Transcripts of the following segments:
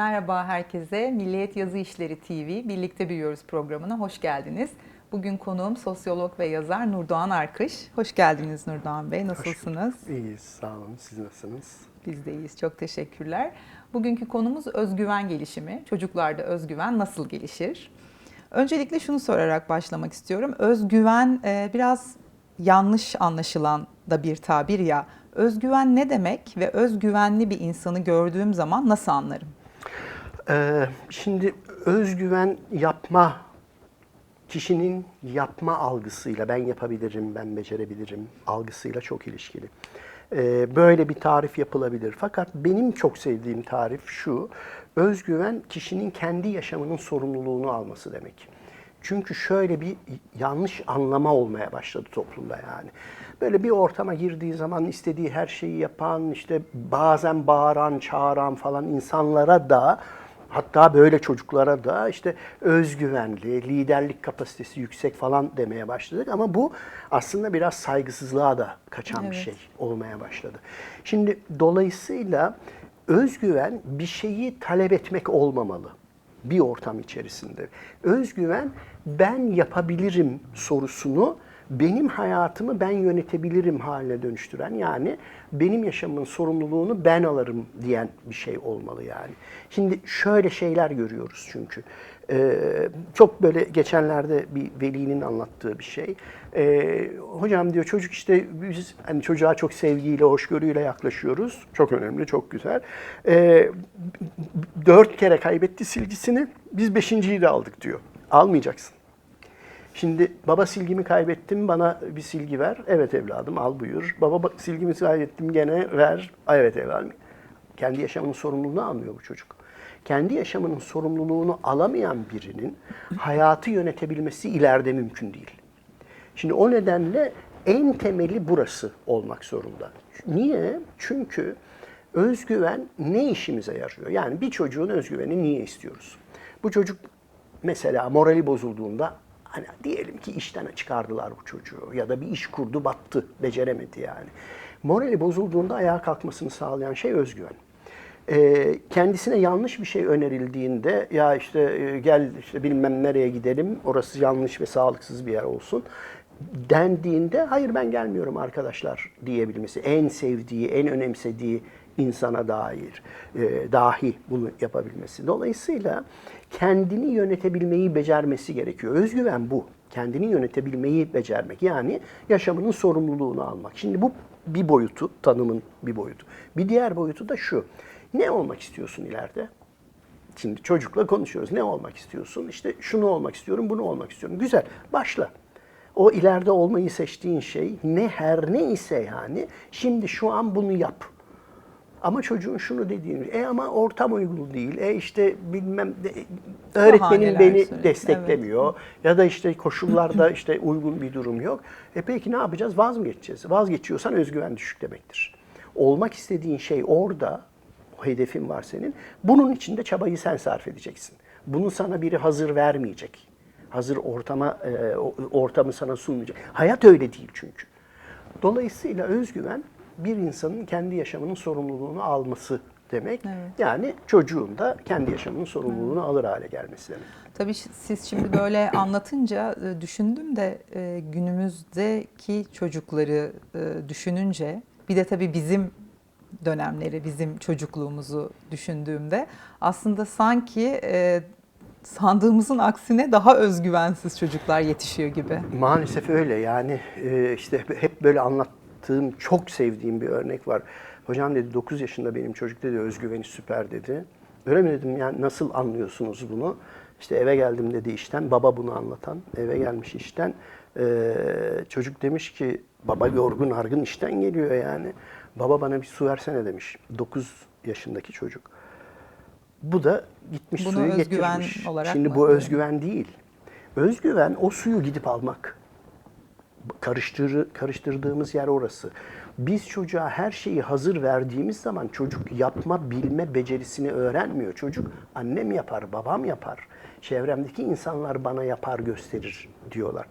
Merhaba herkese. Milliyet Yazı İşleri TV Birlikte Büyüyoruz programına hoş geldiniz. Bugün konuğum sosyolog ve yazar Nurdoğan Arkış. Hoş geldiniz Nurdoğan Bey. Nasılsınız? İyiyiz, sağ olun. Siz nasılsınız? Biz de iyiyiz. Çok teşekkürler. Bugünkü konumuz özgüven gelişimi. Çocuklarda özgüven nasıl gelişir? Öncelikle şunu sorarak başlamak istiyorum. Özgüven e, biraz yanlış anlaşılan da bir tabir ya. Özgüven ne demek ve özgüvenli bir insanı gördüğüm zaman nasıl anlarım? Ee, şimdi özgüven yapma, kişinin yapma algısıyla ben yapabilirim, ben becerebilirim algısıyla çok ilişkili. Ee, böyle bir tarif yapılabilir. Fakat benim çok sevdiğim tarif şu, özgüven kişinin kendi yaşamının sorumluluğunu alması demek. Çünkü şöyle bir yanlış anlama olmaya başladı toplumda yani. Böyle bir ortama girdiği zaman istediği her şeyi yapan, işte bazen bağıran, çağıran falan insanlara da hatta böyle çocuklara da işte özgüvenli, liderlik kapasitesi yüksek falan demeye başladık ama bu aslında biraz saygısızlığa da kaçan bir Evet. şey olmaya başladı. Şimdi dolayısıyla özgüven bir şeyi talep etmek olmamalı bir ortam içerisinde. Özgüven ben yapabilirim sorusunu benim hayatımı ben yönetebilirim haline dönüştüren yani benim yaşamın sorumluluğunu ben alırım diyen bir şey olmalı yani. Şimdi şöyle şeyler görüyoruz çünkü. Ee, çok böyle geçenlerde bir velinin anlattığı bir şey. Ee, hocam diyor çocuk işte biz hani çocuğa çok sevgiyle, hoşgörüyle yaklaşıyoruz. Çok önemli, çok güzel. Ee, dört kere kaybetti silgisini. Biz beşinciyi de aldık diyor. Almayacaksın. Şimdi baba silgimi kaybettim bana bir silgi ver. Evet evladım al buyur. Baba ba- silgimi kaybettim gene ver. "Ay, Evet evladım. Kendi yaşamının sorumluluğunu almıyor bu çocuk. Kendi yaşamının sorumluluğunu alamayan birinin hayatı yönetebilmesi ileride mümkün değil. Şimdi o nedenle en temeli burası olmak zorunda. Niye? Çünkü özgüven ne işimize yarıyor? Yani bir çocuğun özgüveni niye istiyoruz? Bu çocuk mesela morali bozulduğunda hani diyelim ki işten çıkardılar bu çocuğu ya da bir iş kurdu battı, beceremedi yani. Morali bozulduğunda ayağa kalkmasını sağlayan şey özgüven. Ee, kendisine yanlış bir şey önerildiğinde ya işte e, gel işte bilmem nereye gidelim orası yanlış ve sağlıksız bir yer olsun dendiğinde hayır ben gelmiyorum arkadaşlar diyebilmesi en sevdiği en önemsediği insana dair e, dahi bunu yapabilmesi. Dolayısıyla kendini yönetebilmeyi becermesi gerekiyor. Özgüven bu. Kendini yönetebilmeyi becermek. Yani yaşamının sorumluluğunu almak. Şimdi bu bir boyutu, tanımın bir boyutu. Bir diğer boyutu da şu. Ne olmak istiyorsun ileride? Şimdi çocukla konuşuyoruz. Ne olmak istiyorsun? İşte şunu olmak istiyorum, bunu olmak istiyorum. Güzel. Başla. O ileride olmayı seçtiğin şey ne her ne ise yani şimdi şu an bunu yap. Ama çocuğun şunu dediğini, e ama ortam uygun değil, e işte bilmem de, öğretmenim beni sürekli, desteklemiyor ya da işte koşullarda işte uygun bir durum yok. E peki ne yapacağız? Vaz mı geçeceğiz? Vazgeçiyorsan özgüven düşük demektir. Olmak istediğin şey orada, o hedefin var senin. Bunun için de çabayı sen sarf edeceksin. Bunu sana biri hazır vermeyecek. Hazır ortama e, ortamı sana sunmayacak. Hayat öyle değil çünkü. Dolayısıyla özgüven bir insanın kendi yaşamının sorumluluğunu alması demek. Evet. Yani çocuğun da kendi yaşamının sorumluluğunu alır hale gelmesi demek. Tabii siz şimdi böyle anlatınca e, düşündüm de e, günümüzdeki çocukları e, düşününce bir de tabii bizim dönemleri, bizim çocukluğumuzu düşündüğümde aslında sanki sandığımızın aksine daha özgüvensiz çocuklar yetişiyor gibi. Maalesef öyle yani işte hep böyle anlattığım çok sevdiğim bir örnek var. Hocam dedi 9 yaşında benim çocuk dedi özgüveni süper dedi. Öyle mi dedim yani nasıl anlıyorsunuz bunu? İşte eve geldim dedi işten baba bunu anlatan eve gelmiş işten E, çocuk demiş ki baba yorgun argın işten geliyor yani. Baba bana bir su versene demiş 9 yaşındaki çocuk. Bu da gitmiş Bunu suyu özgüven getirmiş. olarak Şimdi mı bu özgüven değil. Özgüven o suyu gidip almak. Karıştır, karıştırdığımız yer orası. Biz çocuğa her şeyi hazır verdiğimiz zaman çocuk yapma, bilme becerisini öğrenmiyor. Çocuk annem yapar, babam yapar, çevremdeki insanlar bana yapar, gösterir diyorlar.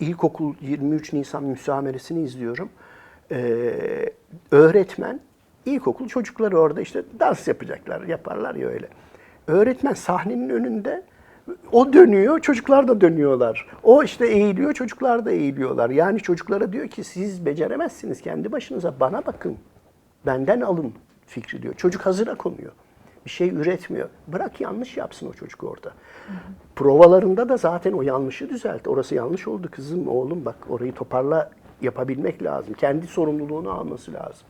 İlkokul 23 Nisan müsameresini izliyorum. Ee, öğretmen ilkokul çocukları orada işte dans yapacaklar, yaparlar ya öyle. Öğretmen sahnenin önünde o dönüyor, çocuklar da dönüyorlar. O işte eğiliyor, çocuklar da eğiliyorlar. Yani çocuklara diyor ki siz beceremezsiniz kendi başınıza bana bakın. Benden alın fikri diyor. Çocuk hazıra konuyor. Bir şey üretmiyor. Bırak yanlış yapsın o çocuk orada. Provalarında da zaten o yanlışı düzelt. Orası yanlış oldu kızım, oğlum bak orayı toparla yapabilmek lazım. Kendi sorumluluğunu alması lazım.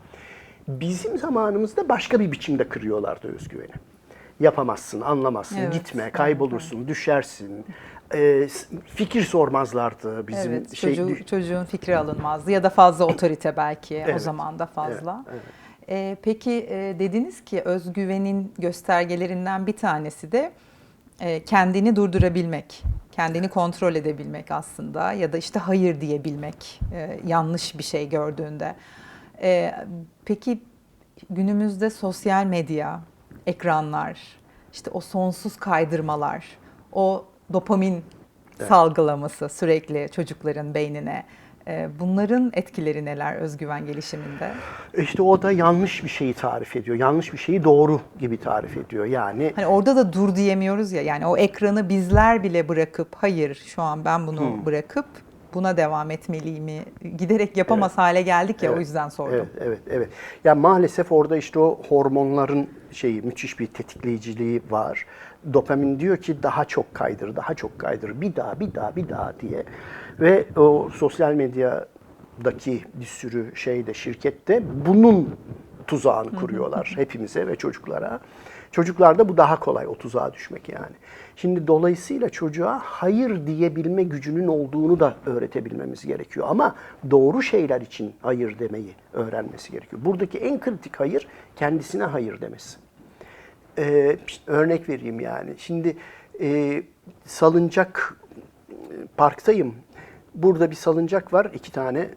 Bizim zamanımızda başka bir biçimde kırıyorlardı özgüveni. Yapamazsın, anlamazsın, Evet, gitme, evet, kaybolursun, düşersin. Ee, s- fikir sormazlardı bizim evet, şey. çocuğu- çocuğun fikri alınmazdı ya da fazla otorite belki o Evet, zaman da fazla. evet, Ee, peki e, dediniz ki özgüvenin göstergelerinden bir tanesi de e, kendini durdurabilmek, kendini kontrol edebilmek aslında ya da işte hayır diyebilmek e, yanlış bir şey gördüğünde. E, peki günümüzde sosyal medya, ekranlar, işte o sonsuz kaydırmalar, o dopamin salgılaması sürekli çocukların beynine. e, Bunların etkileri neler özgüven gelişiminde? İşte o da yanlış bir şeyi tarif ediyor. Yanlış bir şeyi doğru gibi tarif ediyor. Yani Hani orada da dur diyemiyoruz ya. Yani o ekranı bizler bile bırakıp hayır şu an ben bunu Hmm. bırakıp buna devam etmeliyimi giderek yapamaz hale geldik ya o Evet, yüzden sordum. Evet, evet, evet. Ya maalesef orada işte o hormonların şeyi müthiş bir tetikleyiciliği var. Dopamin diyor ki daha çok kaydır, daha çok kaydır, bir daha, bir daha, bir daha diye. Ve o sosyal medyadaki bir sürü şeyde, şirkette bunun tuzağını kuruyorlar hepimize ve çocuklara. Çocuklarda bu daha kolay o düşmek yani. Şimdi dolayısıyla çocuğa hayır diyebilme gücünün olduğunu da öğretebilmemiz gerekiyor. Ama doğru şeyler için hayır demeyi öğrenmesi gerekiyor. Buradaki en kritik hayır kendisine hayır demesi. Ee, örnek vereyim yani. Şimdi e, salıncak e, parktayım. Burada bir salıncak var, iki tane.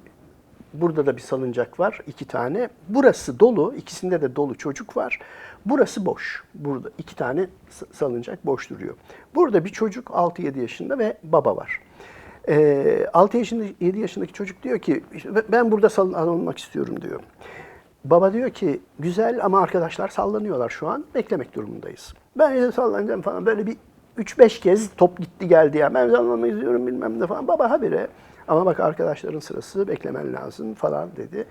Burada da bir salıncak var, iki tane. Burası dolu, ikisinde de dolu çocuk var. Burası boş. Burada iki tane salıncak boş duruyor. Burada bir çocuk 6-7 yaşında ve baba var. Ee, 6 yaşında 7 yaşındaki çocuk diyor ki ben burada sallanmak istiyorum diyor. Baba diyor ki güzel ama arkadaşlar sallanıyorlar şu an. Beklemek durumundayız. Ben de sallanacağım falan. Böyle bir 3-5 kez top gitti geldi ya. Ben sallanmayı izliyorum bilmem ne falan. Baba habire. Ama bak arkadaşların sırası beklemen lazım falan dedi.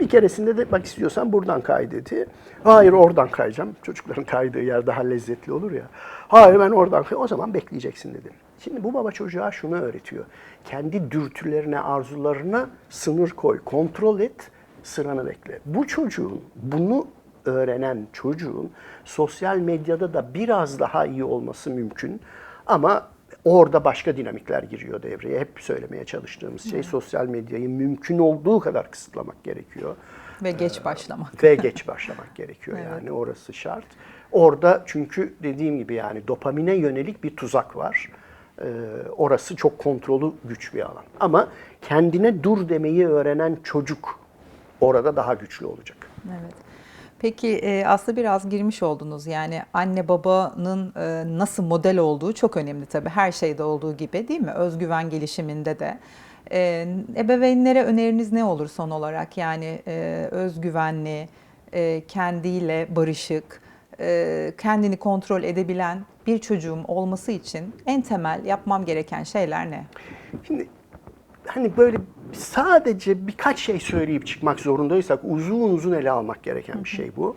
Bir keresinde de bak istiyorsan buradan kay dedi. Hayır oradan kayacağım. Çocukların kaydığı yer daha lezzetli olur ya. Hayır ben oradan kay. O zaman bekleyeceksin dedim. Şimdi bu baba çocuğa şunu öğretiyor. Kendi dürtülerine, arzularına sınır koy. Kontrol et sıranı bekle. Bu çocuğun, bunu öğrenen çocuğun sosyal medyada da biraz daha iyi olması mümkün. Ama orada başka dinamikler giriyor devreye. Hep söylemeye çalıştığımız şey sosyal medyayı mümkün olduğu kadar kısıtlamak gerekiyor. Ve geç başlamak. Ve geç başlamak gerekiyor Evet. yani orası şart. Orada çünkü dediğim gibi yani dopamine yönelik bir tuzak var. Ee, orası çok kontrolü güç bir alan. Ama kendine dur demeyi öğrenen çocuk orada daha güçlü olacak. Evet. Peki e, aslında biraz girmiş oldunuz yani anne babanın e, nasıl model olduğu çok önemli tabii her şeyde olduğu gibi değil mi? Özgüven gelişiminde de. E, ebeveynlere öneriniz ne olur son olarak yani özgüvenli, kendiyle barışık, kendini kontrol edebilen bir çocuğum olması için en temel yapmam gereken şeyler ne? Şimdi hani böyle sadece birkaç şey söyleyip çıkmak zorundaysak uzun uzun ele almak gereken bir şey bu.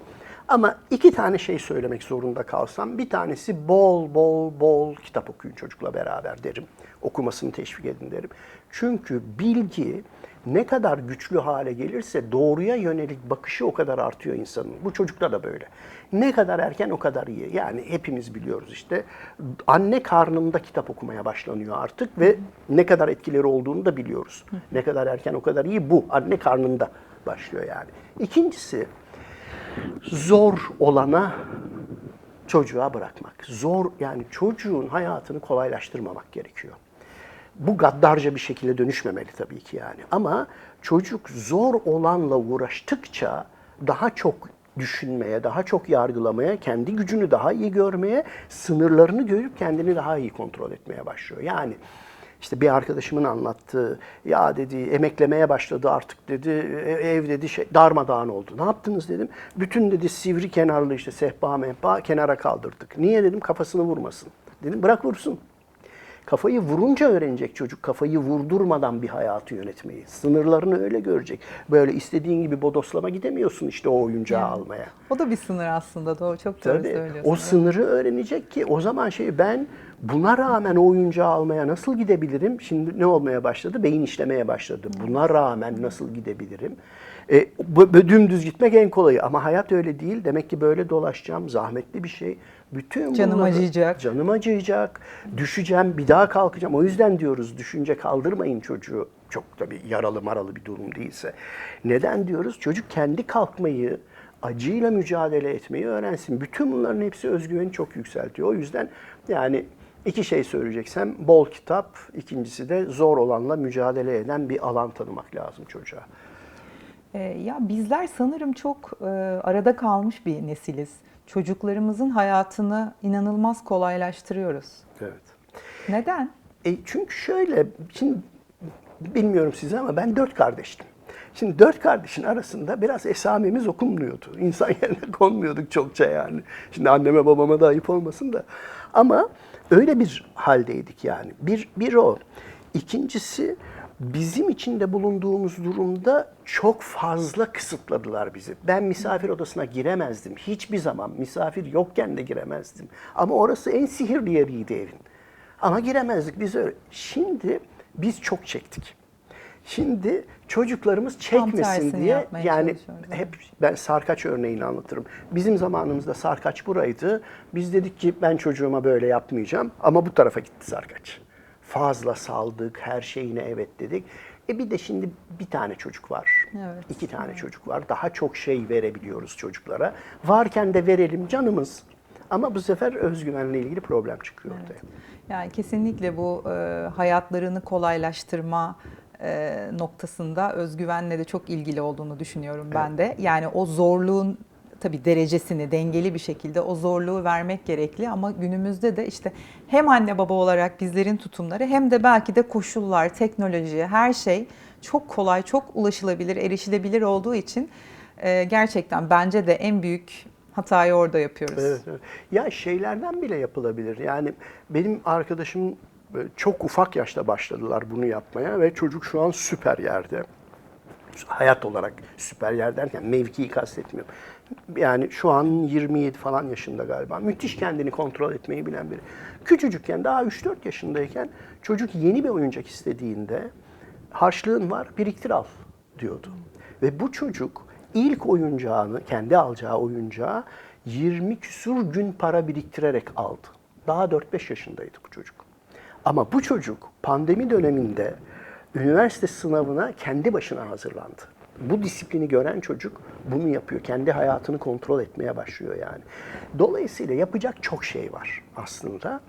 Ama iki tane şey söylemek zorunda kalsam bir tanesi bol bol bol kitap okuyun çocukla beraber derim. Okumasını teşvik edin derim. Çünkü bilgi ne kadar güçlü hale gelirse doğruya yönelik bakışı o kadar artıyor insanın. Bu çocukta da böyle. Ne kadar erken o kadar iyi. Yani hepimiz biliyoruz işte. Anne karnında kitap okumaya başlanıyor artık ve ne kadar etkileri olduğunu da biliyoruz. Ne kadar erken o kadar iyi bu. Anne karnında başlıyor yani. İkincisi zor olana çocuğa bırakmak. Zor yani çocuğun hayatını kolaylaştırmamak gerekiyor. Bu gaddarca bir şekilde dönüşmemeli tabii ki yani. Ama çocuk zor olanla uğraştıkça daha çok düşünmeye, daha çok yargılamaya, kendi gücünü daha iyi görmeye, sınırlarını görüp kendini daha iyi kontrol etmeye başlıyor. Yani İşte bir arkadaşımın anlattığı, ya dedi emeklemeye başladı artık dedi, e- ev dedi şey, darmadağın oldu. Ne yaptınız dedim. Bütün dedi sivri kenarlı işte sehpa mehpa kenara kaldırdık. Niye dedim kafasını vurmasın. Dedim bırak vursun. Kafayı vurunca öğrenecek çocuk. Kafayı vurdurmadan bir hayatı yönetmeyi. Sınırlarını öyle görecek. Böyle istediğin gibi bodoslama gidemiyorsun işte o oyuncağı Yani. almaya. O da bir sınır aslında. Doğru, çok doğru Tabii söylüyorsun. o sınırı öğrenecek ki o zaman şey ben buna rağmen o oyuncağı almaya nasıl gidebilirim? Şimdi ne olmaya başladı? Beyin işlemeye başladı. Buna rağmen nasıl gidebilirim? E, dümdüz gitmek en kolayı ama hayat öyle değil. Demek ki böyle dolaşacağım. Zahmetli bir şey. Bütün Canım bunları- acıyacak. Canım acıyacak. Düşeceğim, bir daha kalkacağım. O yüzden diyoruz düşünce kaldırmayın çocuğu. Çok tabii yaralı maralı bir durum değilse. Neden diyoruz? Çocuk kendi kalkmayı, acıyla mücadele etmeyi öğrensin. Bütün bunların hepsi özgüveni çok yükseltiyor. O yüzden yani iki şey söyleyeceksem bol kitap, ikincisi de zor olanla mücadele eden bir alan tanımak lazım çocuğa. Ee, ya bizler sanırım çok e, arada kalmış bir nesiliz. Çocuklarımızın hayatını inanılmaz kolaylaştırıyoruz. Evet. Neden? E çünkü şöyle, şimdi bilmiyorum size ama ben dört kardeştim. Şimdi dört kardeşin arasında biraz esamemiz okunmuyordu. İnsan yerine konmuyorduk çokça yani. Şimdi anneme babama da ayıp olmasın da. Ama öyle bir haldeydik yani. Bir, bir o. İkincisi bizim içinde bulunduğumuz durumda çok fazla kısıtladılar bizi. Ben misafir odasına giremezdim. Hiçbir zaman misafir yokken de giremezdim. Ama orası en sihirli yeriydi evin. Ama giremezdik biz öyle. Şimdi biz çok çektik. Şimdi çocuklarımız çekmesin diye yani hep ben sarkaç örneğini anlatırım. Bizim zamanımızda sarkaç buraydı. Biz dedik ki ben çocuğuma böyle yapmayacağım ama bu tarafa gitti sarkaç. Fazla saldık, her şeyine evet dedik. E bir de şimdi bir tane çocuk var. Evet, iki tane çocuk var. Daha çok şey verebiliyoruz çocuklara. Varken de verelim canımız. Ama bu sefer özgüvenle ilgili problem çıkıyor ortaya. Yani kesinlikle bu e, hayatlarını kolaylaştırma e, noktasında özgüvenle de çok ilgili olduğunu düşünüyorum ben de. Yani o zorluğun tabii derecesini dengeli bir şekilde o zorluğu vermek gerekli ama günümüzde de işte hem anne baba olarak bizlerin tutumları hem de belki de koşullar, teknoloji, her şey çok kolay, çok ulaşılabilir, erişilebilir olduğu için e, gerçekten bence de en büyük hatayı orada yapıyoruz. Evet, evet. Ya şeylerden bile yapılabilir. Yani benim arkadaşım çok ufak yaşta başladılar bunu yapmaya ve çocuk şu an süper yerde. Hayat olarak süper yer derken mevkiyi kastetmiyorum. Yani şu an 27 falan yaşında galiba. Müthiş kendini kontrol etmeyi bilen biri. Küçücükken daha 3-4 yaşındayken çocuk yeni bir oyuncak istediğinde harçlığın var biriktir al diyordu. Ve bu çocuk ilk oyuncağını, kendi alacağı oyuncağı 20 küsur gün para biriktirerek aldı. Daha 4-5 yaşındaydı bu çocuk. Ama bu çocuk pandemi döneminde üniversite sınavına kendi başına hazırlandı. Bu disiplini gören çocuk bunu yapıyor. Kendi hayatını kontrol etmeye başlıyor yani. Dolayısıyla yapacak çok şey var aslında.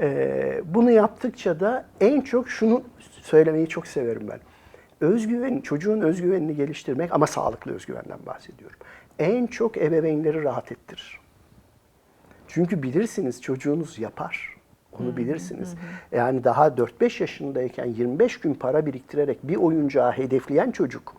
Ee, bunu yaptıkça da en çok şunu söylemeyi çok severim ben. Özgüven, çocuğun özgüvenini geliştirmek ama sağlıklı özgüvenden bahsediyorum. En çok ebeveynleri rahat ettirir. Çünkü bilirsiniz çocuğunuz yapar. Onu bilirsiniz. Yani daha 4-5 yaşındayken 25 gün para biriktirerek bir oyuncağı hedefleyen çocuk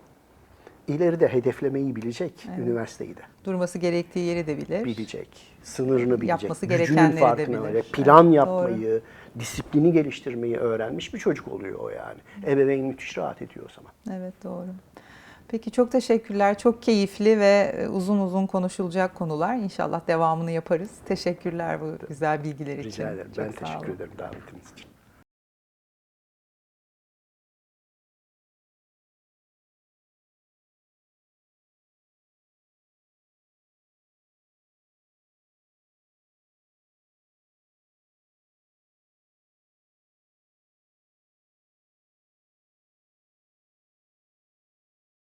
ileride hedeflemeyi bilecek üniversiteyi de. Durması gerektiği yeri de bilir. Bilecek. Sınırını bilecek. Yapması Gücünün gerekenleri de farkına bilir. öyle. Plan Evet, yapmayı, disiplini geliştirmeyi öğrenmiş bir çocuk oluyor o yani. Ebeveyn müthiş rahat ediyor o zaman. Evet doğru. Peki çok teşekkürler. Çok keyifli ve e, uzun uzun konuşulacak konular. İnşallah devamını yaparız. Teşekkürler bu güzel bilgiler için. Rica ederim. Çok Ben teşekkür ederim davetiniz için.